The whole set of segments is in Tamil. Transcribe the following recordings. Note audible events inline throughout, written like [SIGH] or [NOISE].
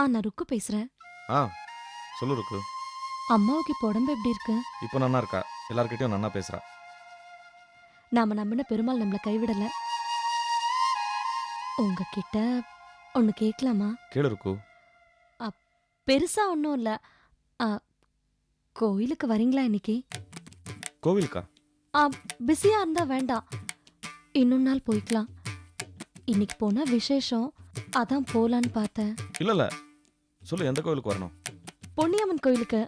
ஆ நான் ருக்கு பேசுறேன். ஆ சொல்லு இருக்கு அம்மாவுக்கு இப்போ உடம்பு எப்படி இருக்கு? இப்போ நன்னா இருக்கா? எல்லார்கிட்டயும் நன்னா பேசுறா. நாம நம்பின பெருமாள் நம்மள கைவிடல. உங்ககிட்ட ஒன்னு கேட்கலாமா கேளு இருக்கு பெருசா ஒன்றும் இல்ல. ஆ, கோயிலுக்கு வரீங்களா இன்னைக்கு? கோவிலுக்கா? ஆ பிஸியா இருந்தா வேண்டாம். இன்னொரு நாள் போய்க்கலாம். இன்னைக்கு போனா விசேஷம். அதான் போலான்னு பார்த்தேன். இல்ல இல்ல. சொல்லு எந்த கோவிலுக்கு வரணும்? பொன்னியம்மன் கோயிலுக்கு.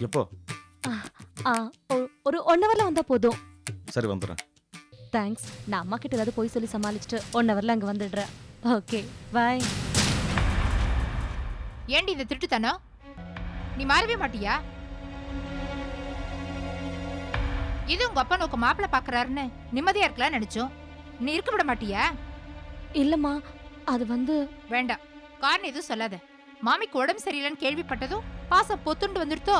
எப்போ? ஆ ஒ- ஒரு ஒன் ஹவர்ல வந்தா போதும். சரி வந்துடுறேன். தேங்க்ஸ் நான் அம்மா கிட்ட ஏதாவது போய் சொல்லி சமாளிச்சுட்டு ஒன் ஹவர்ல அங்க வந்துடுறேன். ஓகே பாய் ஏண்டி இந்த திருட்டுத்தனோ நீ மாறவே மாட்டியா? இது உங்க அப்பா நோக்கு மாப்பிள்ள பாக்குறாருன்னு நிம்மதியா இருக்கலாம் நினைச்சோம். நீ இருக்க விட மாட்டியா? இல்லம்மா அது வந்து வேண்டாம். காரணம் எதுவும் சொல்லாத. மாமிக்கு உடம்பு சரியில்லைன்னு கேள்விப்பட்டதும் பாசம் பொத்துண்டு வந்துருத்தோ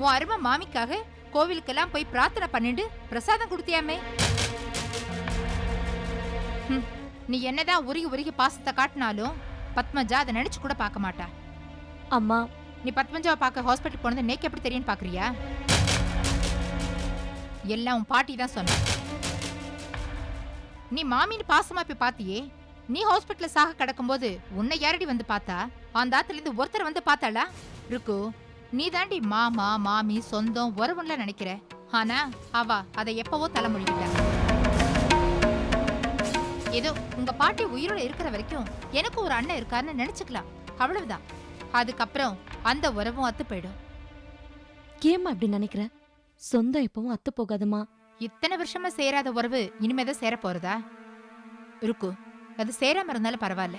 உன் அருமை மாமிக்காக கோவிலுக்கெல்லாம் போய் பிரார்த்தனை பண்ணிட்டு பிரசாதம் கொடுத்தியாமே? நீ என்னதான் உருகி உருகி பாசத்தை காட்டினாலும் பத்மஜா அதை நினைச்சு கூட பார்க்க மாட்டா. அம்மா. நீ பத்மஜாவை பார்க்க ஹாஸ்பிட்டல் போனது நேக்கு எப்படி தெரியும்னு பாக்குறியா எல்லாம் உன் பாட்டி தான் சொன்ன நீ மாமின்னு பாசமா போய் பாத்தியே? நீ ஹாஸ்பிட்டல்ல சாக கிடக்கும்போது உன்னை யாரடி வந்து பார்த்தா? அந்த ஆத்துல இருந்து ஒருத்தர் வந்து பார்த்தாளா? இருக்கு நீ தாண்டி மாமா மாமி சொந்தம் உறவுன்னுலாம் நினைக்கிற. ஆனா அவ அதை எப்பவோ தலைமொழிக்கிட்டா ஏதோ உங்க பாட்டி உயிரோட இருக்கிற வரைக்கும் எனக்கு ஒரு அண்ணன் இருக்காருன்னு நினைச்சுக்கலாம். அவ்வளவுதான். அதுக்கப்புறம் அந்த உறவும் அத்து போயிடும். ஏம்மா அப்படி நினைக்கிற? சொந்தம் எப்பவும் அத்து போகாதுமா இத்தனை வருஷமா சேராத உறவு இனிமேதான் சேர போறதா இருக்கு அது சேராம இருந்தாலும் பரவாயில்ல.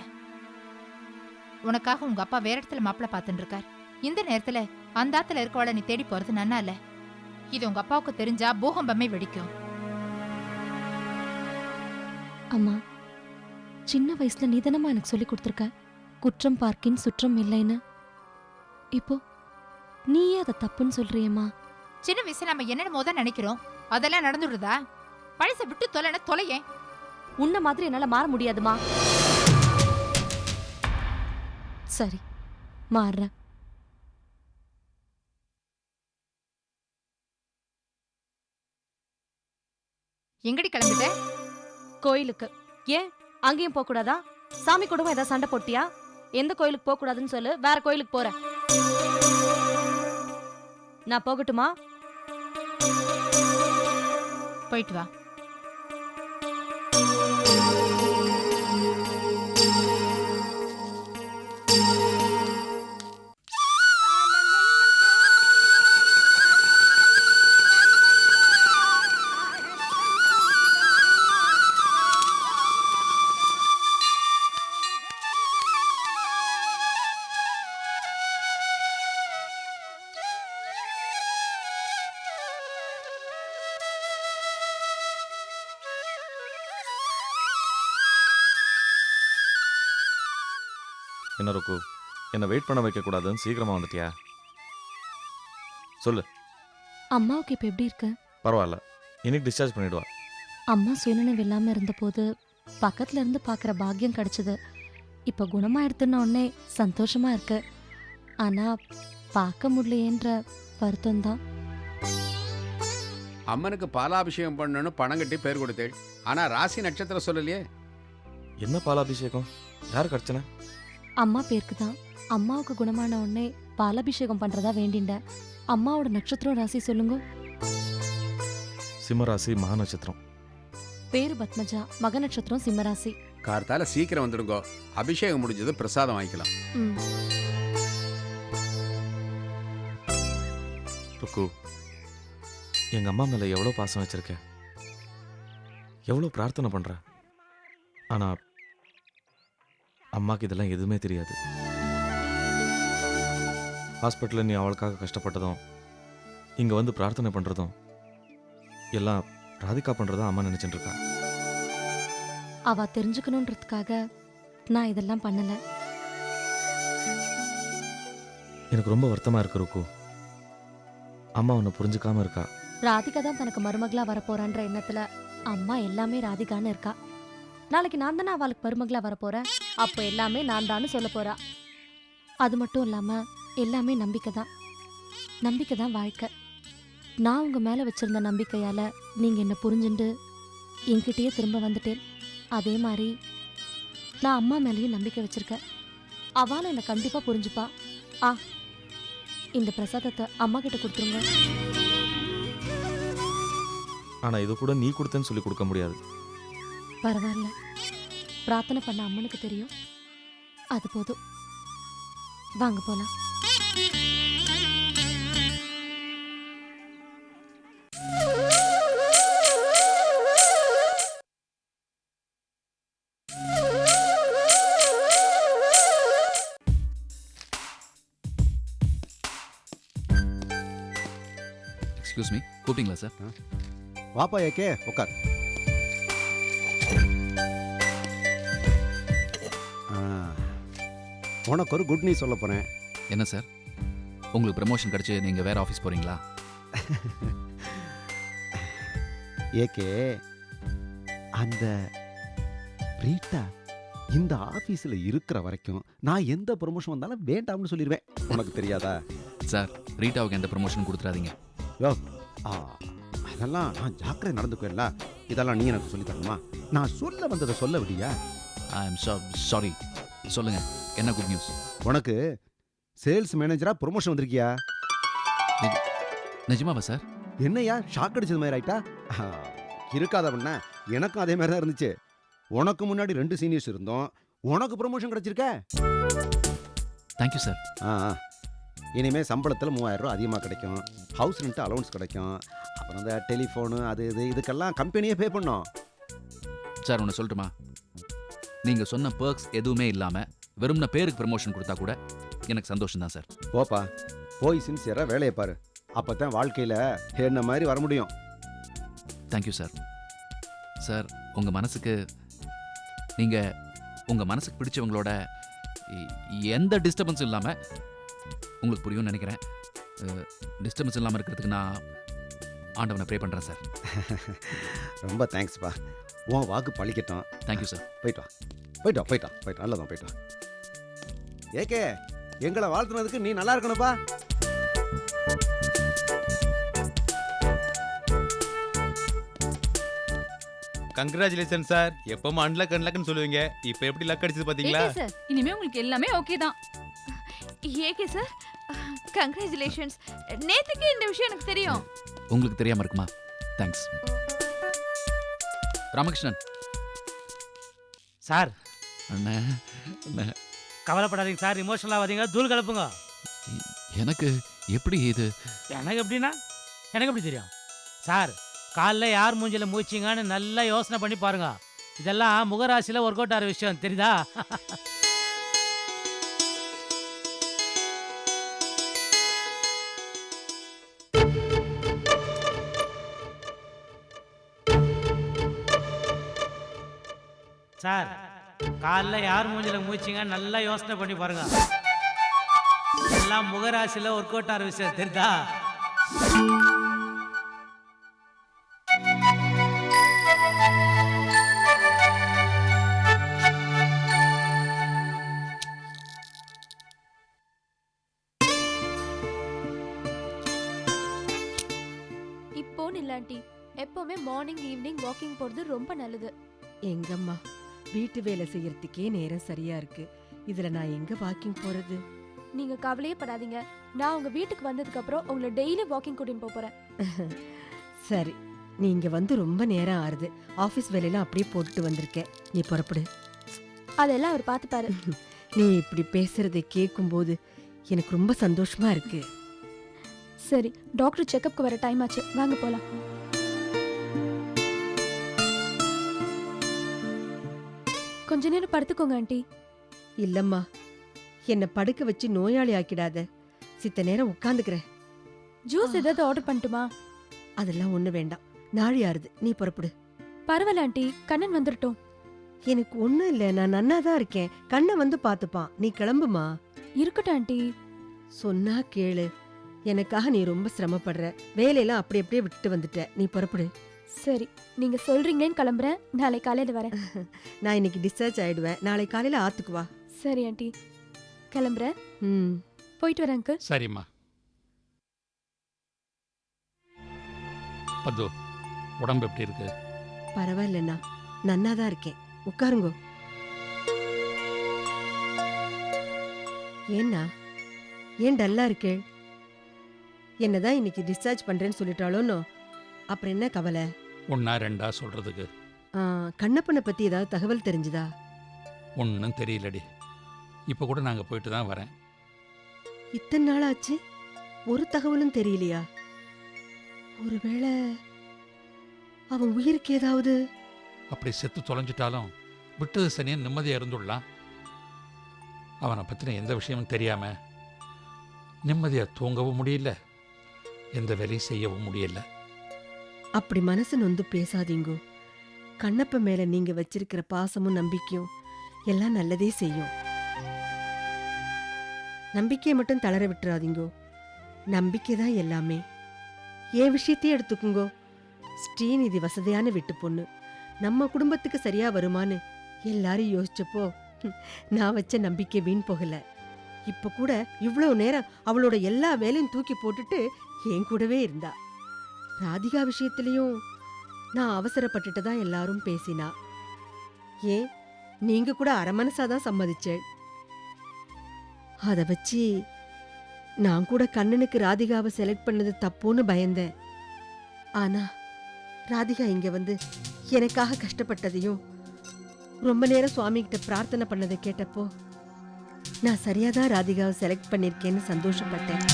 உனக்காக உங்க அப்பா வேற இடத்துல மாப்பிள்ள பார்த்துட்டு இருக்கார் இந்த நேரத்துல அந்த ஆத்துல இருக்கவள நீ தேடி போறது நன்னா இல்ல? இது உங்க அப்பாவுக்கு தெரிஞ்சா பூகம்பமே வெடிக்கும். அம்மா சின்ன வயசுல நீதானம்மா எனக்கு சொல்லி கொடுத்துருக்க. குற்றம் பார்க்கின் சுற்றம் இல்லைன்னு. இப்போ நீயே அதை தப்புன்னு சொல்றியேம்மா? சின்ன வயசுல நம்ம என்னென்னமோ தான் நினைக்கிறோம்? அதெல்லாம் நடந்துடுதா பழச விட்டு தொலைன தொலையேன் உன்ன மாதிரி என்னால மாற முடியாதுமா. சரி மாறுறேன். எங்கடி கிளம்பிட்ட? கோயிலுக்கு. ஏன்? அங்கேயும் போக கூடாதா சாமி குடும்பம் ஏதாவது சண்டை போட்டியா? எந்த கோயிலுக்கு போக கூடாதுன்னு சொல்லு. வேற கோயிலுக்கு போறேன். நான் போகட்டுமா? போயிட்டு வா. என்ன ருக்கு? என்னை வெயிட் பண்ண வைக்க கூடாதுன்னு சீக்கிரமா வந்துட்டியா? சொல்லு. அம்மாவுக்கு இப்ப எப்படி இருக்கு? பரவாயில்ல. இன்னைக்கு டிஸ்சார்ஜ் பண்ணிடுவா. அம்மா சுயநினைவு இல்லாம இருந்தபோது பக்கத்துல இருந்து பாக்குற பாக்கியம் கிடைச்சது. இப்ப குணமாயிடுத்துன உடனே சந்தோஷமா இருக்கு. ஆனா பார்க்க முடியலையேன்ற வருத்தம் தான். அம்மனுக்கு பாலாபிஷேகம் பண்ணணும்னு பணம் கட்டி பேர் கொடுத்தேள். ஆனா ராசி நட்சத்திரம் சொல்லலையே. என்ன பாலாபிஷேகம்? யாருக்கு அர்ச்சனை? அம்மா பேருக்கு தான். அம்மாவுக்கு குணமான உடனே பாலாபிஷேகம் பண்றதா வேண்டிண்ட. அம்மாவோட நட்சத்திரம் ராசி சொல்லுங்க. சிம்மராசி மகா நட்சத்திரம். பேரு பத்மஜா மக நட்சத்திரம் சிம்மராசி. கார்த்தால சீக்கிரம் வந்துடுங்கோ. அபிஷேகம் முடிஞ்சது பிரசாதம் வாங்கிக்கலாம். ம். ருக்கு எங்க அம்மா மேல எவ்வளோ பாசம் வச்சிருக்க? எவ்வளோ பிரார்த்தனை பண்ற? ஆனா அம்மாக்கு இதெல்லாம் எதுவுமே தெரியாது. ஹாஸ்பிட்டலில் நீ அவளுக்காக கஷ்டப்பட்டதும் இங்க வந்து பிரார்த்தனை பண்றதும் எல்லாம் ராதிகா பண்றதா அம்மா நினைச்சிட்டு இருக்கா அவ தெரிஞ்சுக்கணுன்றதுக்காக நான் இதெல்லாம் பண்ணல. எனக்கு ரொம்ப வருத்தமா இருக்கு ருக்கு. அம்மா உன்னை புரிஞ்சுக்காம இருக்கா? ராதிகா தான் தனக்கு மருமகளா வரப்போறான்ற எண்ணத்துல அம்மா எல்லாமே ராதிகான்னு இருக்கா. நாளைக்கு நான் தானே அவளுக்கு மருமகளா வரப்போறேன்? அப்போ எல்லாமே நான் தான்னு சொல்ல போறா. அது மட்டும் இல்லாம எல்லாமே நம்பிக்கை தான். நம்பிக்கை தான் வாழ்க்கை. நான் உங்க மேல வச்சிருந்த நம்பிக்கையால நீங்க என்ன புரிஞ்சுண்டு என்கிட்டயே திரும்ப வந்துட்டேன். அதே மாதிரி நான் அம்மா மேலேயும் நம்பிக்கை வச்சிருக்கேன். அவளும் என்னை கண்டிப்பாக புரிஞ்சுப்பா. ஆ இந்த பிரசாதத்தை அம்மா கிட்ட கொடுத்துருங்க. ஆனால் இது கூட நீ கொடுத்தேன்னு சொல்லி கொடுக்க முடியாது. பரவாயில்ல. பிரார்த்தனை பண்ண அம்மனுக்கு தெரியும். அது போதும். வாங்க போலாம். எக்ஸ்கியூஸ் மீ கூப்பிட்டீங்களா சார் வாப்பா ஏகே உட்கார் உனக்கு ஒரு குட் நியூஸ் சொல்ல போகிறேன் என்ன சார்? உங்களுக்கு ப்ரமோஷன் கிடச்சி நீங்கள் வேறு ஆஃபீஸ் போகிறீங்களா ஏகே [LAUGHS] அந்த ரீட்டா இந்த ஆஃபீஸில் இருக்கிற வரைக்கும் நான் எந்த ப்ரொமோஷன் வந்தாலும் வேண்டாம்னு சொல்லிடுவேன் உனக்கு தெரியாதா? [LAUGHS] சார் ரீட்டாவுக்கு எந்த ப்ரமோஷன் கொடுத்துறாதீங்க. ஆ, அதெல்லாம் நான் ஜாக்கிரதை நடந்துக்குவேன்ல. இதெல்லாம் நீ எனக்கு சொல்லி தரணுமா? நான் சொல்ல வந்ததை சொல்ல விடியா ஐ எம் சாரி சொல்லுங்கள் என்ன குட் நியூஸ் உனக்கு சேல்ஸ் மேனேஜரா ப்ரொமோஷன் வந்திருக்கியா? நிஜமாவா சார் என்னையா ஷாக் அடிச்சது மாதிரி ஆயிட்டா? இருக்காதவண்ண எனக்கும் அதே மாதிரி தான் இருந்துச்சு. உனக்கு முன்னாடி ரெண்டு சீனியர்ஸ் இருந்தோம். உனக்கு ப்ரொமோஷன் கிடைச்சிருக்க? தேங்க்யூ சார் ஆ ஆ. இனிமே சம்பளத்தில் மூவாயிரம் ரூபா அதிகமாக கிடைக்கும். ஹவுஸ் ரெண்ட் அலௌன்ஸ் கிடைக்கும். அப்புறம் இந்த டெலிஃபோனு அது இது இதுக்கெல்லாம் கம்பெனியே பே பண்ணோம். சார் ஒன்று சொல்லட்டுமா? நீங்கள் சொன்ன பர்க்ஸ் எதுவுமே இல்லாமல் வெறும்ன பேருக்கு ப்ரமோஷன் கொடுத்தா கூட எனக்கு சந்தோஷம் தான் சார். போப்பா போய் சின்சியராக வேலையை பாரு. அப்போ தான் வாழ்க்கையில் என்ன மாதிரி வர முடியும். தேங்க்யூ சார் சார் உங்கள் மனசுக்கு நீங்கள் உங்கள் மனசுக்கு பிடிச்சவங்களோட எ- எந்த டிஸ்டர்பன்ஸும் இல்லாமல் உங்களுக்கு புரியும்னு நினைக்கிறேன். டிஸ்டர்பன்ஸ் இல்லாமல் இருக்கிறதுக்கு நான் ஆண்டவனை ப்ரே பண்ணுறேன் சார் ரொம்ப தேங்க்ஸ்ப்பா உன் வாக்கு பழிக்கட்டும். தேங்க்யூ சார் போயிட்டு வா. போயிட்டு வா போயிட்டு வா போயிட்டு வா. நல்லதான் போயிட்டு வா. ஏகே எங்களை வாழ்த்துனதுக்கு நீ நல்லா இருக்கணும்ப்பா. கங்க்ராச்சுலேஷன் சார் எப்பவும் அன்லக் அன்லக்னு சொல்லுவீங்க. இப்போ எப்படி லக் அடிச்சது பாத்தீங்களா? ஏகே சார் இனிமே உங்களுக்கு எல்லாமே ஓகே தான். ஏகே சார் கங்க்ராச்சுலேஷன்ஸ் நேத்துக்கு இந்த விஷயம் எனக்கு தெரியும். உங்களுக்கு தெரியாமல் இருக்குமா? தேங்க்ஸ் ராமகிருஷ்ணன். சார் அண்ணே அண்ணே, கவலைப்படாதீங்க சார் இமோஷனல் ஆகாதீங்க தூள் கலப்புங்க. எனக்கு எப்படி இது? எனக்கு எப்படின்னா எனக்கு எப்படி தெரியும்? சார் காலைல யார் மூஞ்சில மூச்சிங்கன்னு நல்லா யோசனை பண்ணி பாருங்க. இதெல்லாம் முகராசியில் ஒர்க் அவுட் ஆகிற விஷயம் தெரியுதா? சார் காலைல யார் மூஞ்சில மூச்சிங்க நல்லா யோசனை பண்ணி பாருங்க. எல்லாம் முகராசியில் ஒர்க் அவுட் ஆகிற விஷயம் தெரியுதா? இப்போ இல்லாண்டி எப்பவுமே மார்னிங் ஈவினிங் வாக்கிங் போறது ரொம்ப நல்லது. எங்கம்மா? வீட்டு வேலை செய்யறதுக்கே நேரம் சரியா இருக்கு. இதுல நான் எங்க வாக்கிங் போறது? நீங்க கவலையே படாதீங்க. நான் உங்க வீட்டுக்கு வந்ததுக்கு அப்புறம் உங்களை டெய்லி வாக்கிங் கூட்டிட்டு போப் போறேன். [LAUGHS] சரி. நீ இங்க வந்து ரொம்ப நேரம் ஆறுது. ஆபீஸ் வேலையெல்லாம் அப்படியே போட்டுட்டு வந்திருக்கேன் நீ புறப்படு. அதெல்லாம் அவர் பார்த்துப்பாரு [LAUGHS] நீ இப்படி பேசுறதை கேட்கும்போது எனக்கு ரொம்ப சந்தோஷமா இருக்கு. சரி டாக்டர் செக்கப்க்கு வர டைம் ஆச்சு. வாங்க போலாம். கொஞ்ச நேரம் படுத்துக்கோங்க ஆண்டி. இல்லம்மா. என்னை படுக்க வச்சு நோயாளி ஆக்கிடாத. சித்த நேரம் உட்காந்துக்கிறேன். ஜூஸ் ஏதாவது ஆர்டர் பண்ணட்டுமா? அதெல்லாம் ஒண்ணு வேண்டாம். நாழி ஆறுது. நீ புறப்படு. பரவாயில்ல ஆண்டி. கண்ணன் வந்துடட்டும் எனக்கு ஒண்ணும் இல்ல. நான் நன்னா தான் இருக்கேன். கண்ணை வந்து பாத்துப்பான் நீ கிளம்புமா? இருக்கட்டும் ஆண்டி. சொன்னா கேளு. எனக்காக நீ ரொம்ப சிரமப்படுற. வேலையெல்லாம் அப்படி அப்படியே விட்டுட்டு வந்துட்ட. நீ புறப்படு. சரி நீங்க சொல்றீங்களேன்னு கிளம்புறேன். நாளை காலையில வரேன். [LAUGHS] நான் இன்னைக்கு டிஸ்சார்ஜ் ஆயிடுவேன். நாளை காலையில ஆத்துக்கு வா. சரி ஆண்டி. கிளம்புறேன். ம். போயிட்டு வரேன் அங்கிள். சரிம்மா. பத்து உடம்பு எப்படி இருக்கு? பரவாயில்லண்ணா. நன்னா தான் இருக்கேன். உட்காருங்கோ. ஏண்ணா ஏன் டல்லா இருக்கே? என்னதான் இன்னைக்கு டிஸ்சார்ஜ் பண்றேன்னு சொல்லிட்டாளோன்னு அப்புறம் என்ன கவலை? ஒன்னா ரெண்டா சொல்றதுக்கு. ஆ, கண்ணப்பனை பத்தி ஏதாவது தகவல் தெரிஞ்சுதா? ஒன்றும் தெரியலடி. இப்போ கூட நாங்கள் போயிட்டு தான் வரேன். இத்தனை நாள் ஆச்சு ஒரு தகவலும் தெரியலையா? ஒருவேளை அவன் உயிருக்கு ஏதாவது? அப்படி செத்து தொலைஞ்சிட்டாலும் விட்டது சனியன் நிம்மதியாக இருந்துடலாம். அவனை பற்றின எந்த விஷயமும் தெரியாம நிம்மதியாக தூங்கவும் முடியல. எந்த வேலையும் செய்யவும் முடியல. அப்படி மனசு நொந்து பேசாதீங்கோ. கண்ணப்ப மேல நீங்க வச்சிருக்கிற பாசமும் நம்பிக்கையும் எல்லாம் நல்லதே செய்யும். நம்பிக்கையை மட்டும் தளர விட்டுறாதீங்கோ. நம்பிக்கை தான் எல்லாமே. என் விஷயத்தையே எடுத்துக்குங்கோ. ஸ்ரீநிதி வசதியான விட்டு பொண்ணு. நம்ம குடும்பத்துக்கு சரியா வருமான்னு எல்லாரும் யோசிச்சப்போ நான் வச்ச நம்பிக்கை வீண் போகல. இப்ப கூட இவ்வளவு நேரம் அவளோட எல்லா வேலையும் தூக்கி போட்டுட்டு என் கூடவே இருந்தா. ராதிகா விஷயத்திலையும் நான் அவசரப்பட்டுட்டு தான் எல்லாரும் பேசினா. ஏன்? நீங்க கூட அரமனசா தான் சம்மதிச்சேள். அதை வச்சு நான் கூட கண்ணனுக்கு ராதிகாவை செலக்ட் பண்ணது தப்புன்னு பயந்தேன். ஆனா ராதிகா இங்க வந்து எனக்காக கஷ்டப்பட்டதையும் ரொம்ப நேரம் சுவாமி கிட்ட பிரார்த்தனை பண்ணதை கேட்டப்போ நான் சரியாதான் ராதிகாவை செலக்ட் பண்ணிருக்கேன்னு சந்தோஷப்பட்டேன்.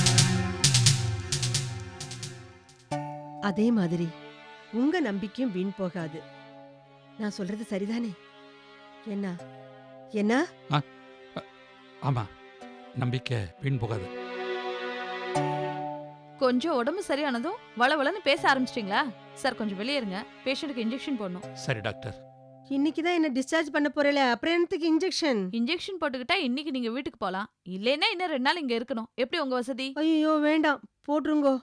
அதே மாதிரி. உங்க நம்பிக்கையும் வீண் போகாது. நான் சொல்றது சரிதானே? என்ன? என்ன? ஆமாம் நம்பிக்கை வீண் போகாது. கொஞ்சம் உடம்பு சரியானதும் வளவளன்னு பேச ஆரம்பிச்சிட்டிங்களா? சார் கொஞ்சம் வெளியே இருங்க. பேஷண்ட்டுக்கு இன்ஜெக்ஷன் போடணும். சரி டாக்டர். இன்னைக்கு தான் என்ன டிஸ்சார்ஜ் பண்ண போறல? அப்புறம் என்னத்துக்கு இன்ஜெக்ஷன்? இன்ஜெக்ஷன் போட்டுக்கிட்டா இன்னைக்கு நீங்க வீட்டுக்கு போலாம். இல்லைன்னா இன்னும் ரெண்டு நாள் இங்க இருக்கணும். எப்படி உங்க வசதி? ஐயோ வேண்டாம். போட்டுருங்கோ.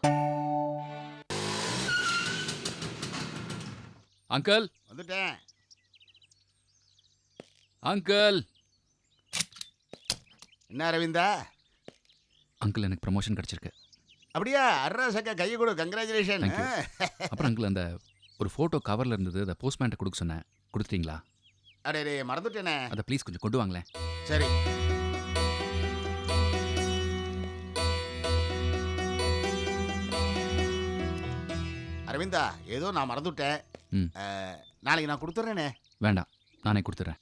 அங்கிள். வந்துட்டேன். அங்கிள். என்ன அரவிந்தா? அங்கிள் எனக்கு ப்ரமோஷன் கிடைச்சிருக்கு. அப்படியா? அட்ரஸக்க கையை கொடு. Congratulation Thank you. அப்புறம் அங்கிள் அந்த ஒரு ஃபோட்டோ கவரில் இருந்தது அதை போஸ்ட்மேன்ட்ட கொடுக்க சொன்னேன். கொடுத்துட்டீங்களா? அடே டே மறந்துட்டேனே. அதை ப்ளீஸ் கொஞ்சம் கொண்டு வாங்களேன். சரி. அரவிந்தா ஏதோ நான் மறந்துட்டேன். ம். அஹ், நாளைக்கு நான் கொடுத்துட்றேனே வேண்டாம் நானே கொடுத்துட்றேன்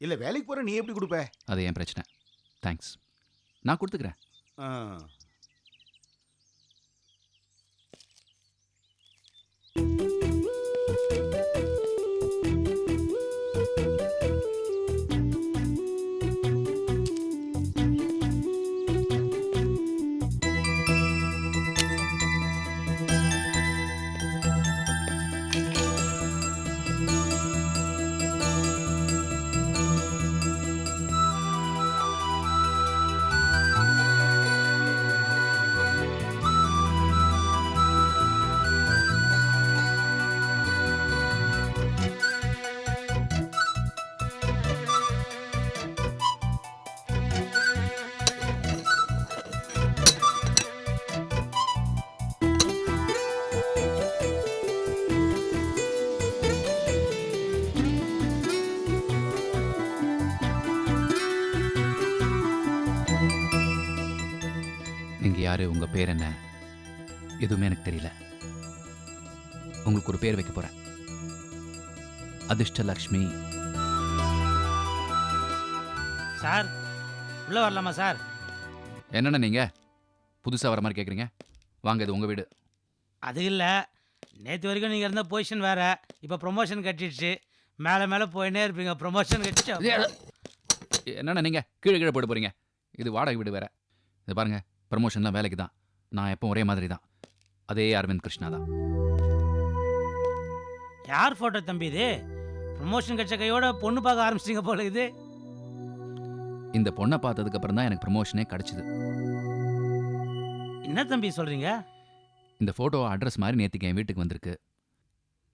இல்லை வேலைக்கு போகிற நீ எப்படி கொடுப்ப? அது என் பிரச்சனை. தேங்க்ஸ் நான் கொடுத்துக்கிறேன். ஆ. யார் உங்கள் பேர் என்ன? எதுவுமே எனக்கு தெரியல. உங்களுக்கு ஒரு பேர் வைக்க போகிறேன் அதிர்ஷ்டலக்ஷ்மி. சார் உள்ள வரலாமா சார்? என்னென்ன நீங்கள் புதுசாக வர மாதிரி கேட்குறீங்க வாங்க இது உங்கள் வீடு. அது இல்லை. நேற்று வரைக்கும் நீங்கள் இருந்த பொசிஷன் வேற. இப்போ ப்ரொமோஷன் கட்டிடுச்சு. மேலே மேலே போயினே இருப்பீங்க. ப்ரொமோஷன் கட்டிச்சு என்னென்ன நீங்கள் கீழே கீழே போட்டு போகிறீங்க இது வாடகை வீடு வேற. இது பாருங்கள் ப்ரமோஷன்லாம் வேலைக்கு தான். நான் எப்போ ஒரே மாதிரி தான். அதே அரவிந்த் கிருஷ்ணா தான். யார் ஃபோட்டோ தம்பி இது? ப்ரொமோஷன் கட்ச கையோட பொண்ணு பார்க்க ஆரம்பிச்சிட்டீங்க போல இது. இந்த பொண்ணை பார்த்ததுக்கு அப்புறம் தான் எனக்கு ப்ரமோஷனே கிடச்சிது. என்ன தம்பி சொல்கிறீங்க இந்த ஃபோட்டோ அட்ரஸ் மாதிரி நேற்றுக்கு என் வீட்டுக்கு வந்திருக்கு.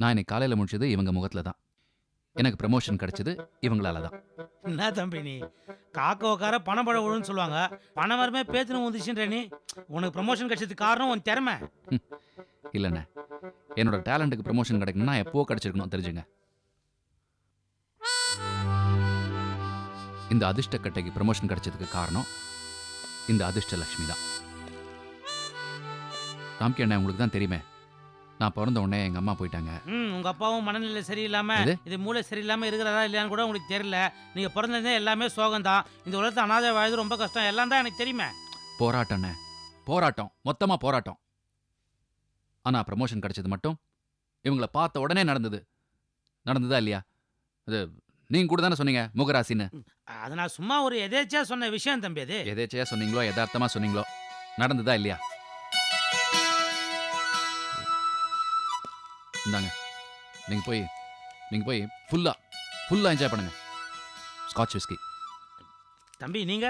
நான் இன்னைக்கு காலையில் முடிச்சது இவங்க முகத்தில் தான். எனக்கு ப்ரமோஷன் கிடைச்சது இவங்களால தான் என்ன தம்பி நீ? காக்க உக்கார பணம் பழ விழுன்னு சொல்லுவாங்க. பணம் வரமே பேத்துன்னு வந்துச்சுன்ற நீ. உனக்கு ப்ரமோஷன் கிடைச்சதுக்கு காரணம் உன் திறமை. இல்லைண்ணே. என்னோட டேலண்ட்டுக்கு ப்ரமோஷன் கிடைக்கணும்னா எப்போ கிடைச்சிருக்கணும் தெரிஞ்சுங்க. இந்த அதிர்ஷ்டக்கட்டைக்கு ப்ரமோஷன் கிடைச்சதுக்கு காரணம் இந்த அதிர்ஷ்ட லட்சுமி தான் ராம்கி அண்ணா உங்களுக்கு தான் தெரியுமே. நான் பிறந்த உடனே எங்கள் அம்மா போயிட்டாங்க. ம் உங்க அப்பாவும் மனநிலை சரியில்லாம எது? இது மூளை சரியில்லாம இருக்கிறதா இல்லையான்னு கூட உங்களுக்கு தெரியல. நீங்க பிறந்ததே எல்லாமே சோகம் தான். இந்த உலகத்தை அனாதை வாழ்றது ரொம்ப கஷ்டம். எல்லாம் தான் எனக்கு தெரியுமே. போராட்டம்ண்ணே போராட்டம். மொத்தமாக போராட்டம். ஆனால் ப்ரமோஷன் கிடைச்சது மட்டும் இவங்கள பார்த்த உடனே நடந்தது. நடந்ததா இல்லையா? அது நீங்கள் கூட தானே சொன்னீங்க முகராசின்னு. அது நான் சும்மா ஒரு எதேச்சியா சொன்ன விஷயம் தம்பி அது. எதேச்சையா சொன்னீங்களோ யதார்த்தமா சொன்னீங்களோ நடந்ததா இல்லையா? இந்தாங்க. நீங்கள் போய் நீங்கள் போய் ஃபுல்லாக ஃபுல்லாக என்ஜாய் பண்ணுங்க. ஸ்காட்ச் விஸ்கி தம்பி நீங்க?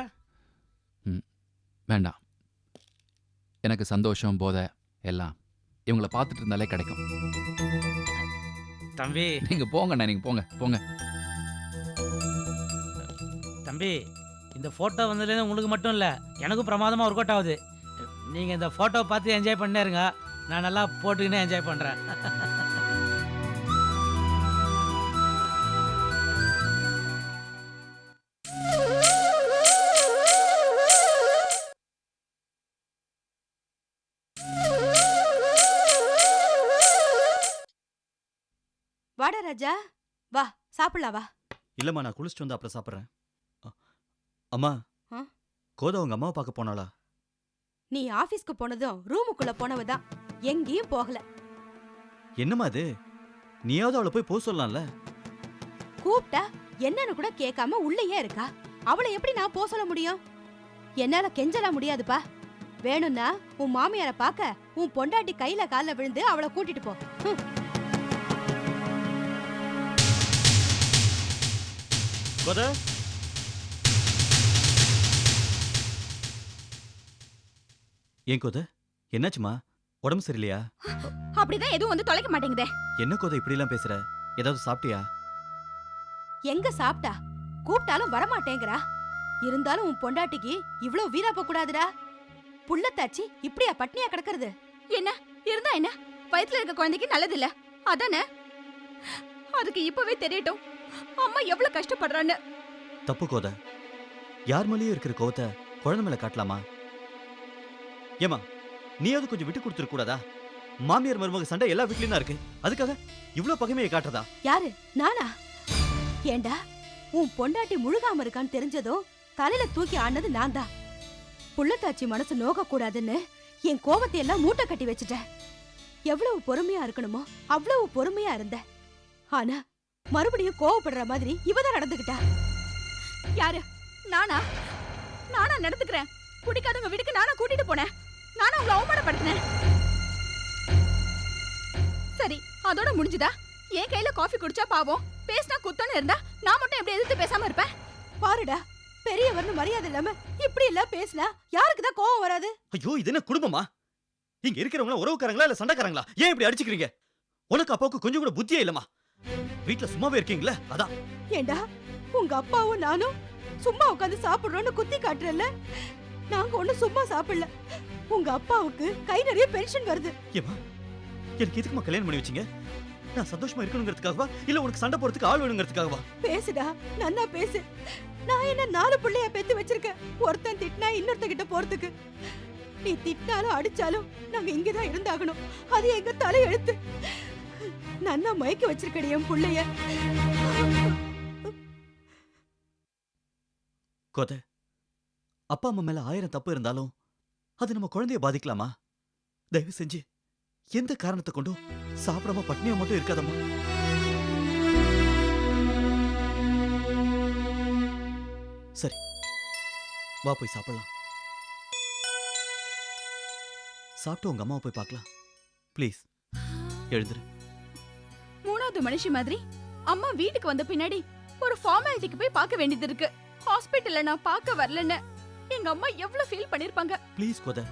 வேண்டாம். எனக்கு சந்தோஷம் போதை எல்லாம் இவங்கள பார்த்துட்டு இருந்தாலே கிடைக்கும். தம்பி. நீங்கள் போங்கண்ணே நீங்கள் போங்க போங்க. தம்பி இந்த ஃபோட்டோ வந்ததுலேருந்து உங்களுக்கு மட்டும் இல்லை எனக்கும் பிரமாதமாக ஒர்க் அவுட் ஆகுது. நீங்கள் இந்த ஃபோட்டோ பார்த்து என்ஜாய் பண்ணே இருங்க. நான் நல்லா போட்டுக்கினே என்ஜாய் பண்ணுறேன் [LAUGHS] ராஜா வா சாப்பிடலாம் வா. இல்லம்மா நான் குளிச்சுட்டு வந்து அப்புறம் சாப்பிட்றேன். அம்மா? கோதை உங்க அம்மாவை பார்க்க போனாளா? நீ ஆபீஸ்க்கு போனதும் ரூமுக்குள்ள போனவ தான் எங்கேயும் போகல. என்னம்மா இது நீயாவது அவளை போய் போக சொல்லலாம்ல? கூப்பிட்டா என்னன்னு கூட கேட்காம உள்ளேயே இருக்கா? அவளை எப்படி நான் போக சொல்ல முடியும்? என்னால கெஞ்சலாம் முடியாதுப்பா. வேணும்னா உன் மாமியார பார்க்க உன் பொண்டாட்டி கையில கால்ல விழுந்து அவளை கூட்டிட்டு போ. கோதை ஏன் கோதை? என்னாச்சுமா? உடம்பு சரியில்லையா? அப்படிதான் எதுவும் வந்து தொலைக்க மாட்டேங்குதே. என்ன கோதை இப்படிலாம் பேசுற? ஏதாவது சாப்பிட்டியா? எங்க சாப்பிட்டா? கூப்பிட்டாலும் வரமாட்டேங்கிறா. இருந்தாலும் உன் பொண்டாட்டிக்கு இவ்ளோ வீராப்ப கூடாதுடா. புள்ளத்தாச்சி இப்படியா பட்னியா கிடக்கிறது? என்ன? இருந்தா என்ன? வயித்துல இருக்க குழந்தைக்கு நல்லது இல்ல அதானே? அதுக்கு இப்பவே தெரியட்டும். அம்மா எவ்வளவு கஷ்டப்படுறான்னு. தப்பு கோதை. யார் மேலேயும் இருக்கிற கோவத்தை குழந்தை மேல காட்டலாமா? ஏமா நீயாவது கொஞ்சம் விட்டு கொடுத்துருக்க கூடாதா? மாமியார் மருமக சண்டை எல்லா வீட்லயும் தான் இருக்கு. அதுக்காக இவ்ளோ பகைமையை காட்டுறதா? யாரு? நானா? ஏண்டா உன் பொண்டாட்டி முழுகாம இருக்கான்னு தெரிஞ்சதும் தலையில தூக்கி ஆனது நான் தான். புள்ளத்தாச்சி மனசு நோக கூடாதுன்னு என் கோவத்தை எல்லாம் மூட்டை கட்டி வச்சுட்டேன். எவ்வளவு பொறுமையா இருக்கணுமோ அவ்வளவு பொறுமையா இருந்த ஆனா மறுபடியும் கோவப்படுற மாதிரி இவதான் நடந்துகிட்டா. யாரு? நானா? நானா நடந்துக்கிறேன். பிடிக்காதவங்க வீட்டுக்கு நானா கூட்டிட்டு போனேன். நானா உங்களை அவமானப்படுத்தினேன். சரி அதோட முடிஞ்சுதா? என் கையில காஃபி குடிச்சா பாவம். பேசினா குத்தன்னு இருந்தா நான் மட்டும் எப்படி எதிர்த்து பேசாம இருப்பேன்? பாருடா பெரியவர்னு மரியாதை இல்லாம இப்படி எல்லாம் பேசினா யாருக்கு தான் கோவம் வராது? ஐயோ இது என்ன குடும்பமா? இங்க இருக்கிறவங்கள உறவுக்காரங்களா இல்ல சண்டைக்காரங்களா? ஏன் இப்படி அடிச்சுக்கிறீங்க? உனக்கு அப்பாவுக்கு கொஞ்சம் கூட புத்தியே இல்லமா வீட்ல சும்மாவே இருக்கீங்களே? அதான். ஏண்டா உங்க அப்பாவும் நானும் சும்மா உட்காந்து சாப்பிடுறோம்னு குத்தி காட்டுறல நாங்க ஒண்ணு சும்மா சாப்பிடல. உங்க அப்பாவுக்கு கை நிறைய பென்ஷன் வருது. ஏமா எனக்கு எதுக்குமா கல்யாணம் பண்ணி வச்சீங்க? நான் சந்தோஷமா இருக்கணுங்கிறதுக்காகவா? இல்ல உனக்கு சண்டை போறதுக்கு ஆள் வேணுங்கிறதுக்காகவா? பேசுடா நன்னா பேசு. நான் என்ன நாலு பிள்ளைய பெத்து வச்சிருக்கேன்? ஒருத்தன் திட்டினா இன்னொருத்த கிட்ட போறதுக்கு. நீ திட்டினாலும் அடிச்சாலும் நாங்க இங்கதான் இருந்தாகணும். அது எங்க தலை நான் தான் மயக்க வச்சிருக்கேன் என் பிள்ளைய. கோதை அப்பா அம்மா மேல ஆயிரம் தப்பு இருந்தாலும் அது நம்ம குழந்தைய பாதிக்கலாமா? தயவு செஞ்சு எந்த காரணத்தை கொண்டும் சாப்பிடாம பட்னியா மட்டும் இருக்காதம்மா. சரி வா போய் சாப்பிடலாம். சாப்பிட்டு உங்க அம்மாவை போய் பார்க்கலாம். ப்ளீஸ் எழுந்துரு. மூணாவது மனுஷி மாதிரி? அம்மா வீட்டுக்கு வந்த பின்னாடி ஒரு ஃபார்மாலிட்டிக்கு போய் பார்க்க வேண்டியது இருக்கு. ஹாஸ்பிட்டல்ல நான் பார்க்க வரலன்னு. எங்க அம்மா எவ்வளவு ஃபீல் பண்ணிருப்பாங்க? ப்ளீஸ் கோத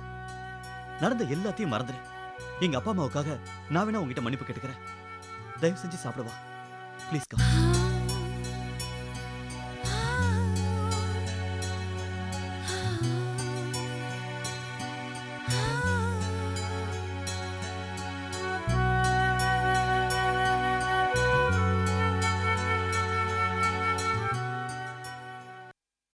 நடந்த எல்லாத்தையும் மறந்துடு எங்க அப்பா அம்மாவுக்காக நான் வேணா உங்ககிட்ட மன்னிப்பு கேட்டுக்கிறேன். தயவு செஞ்சு சாப்பிடுவா. Please come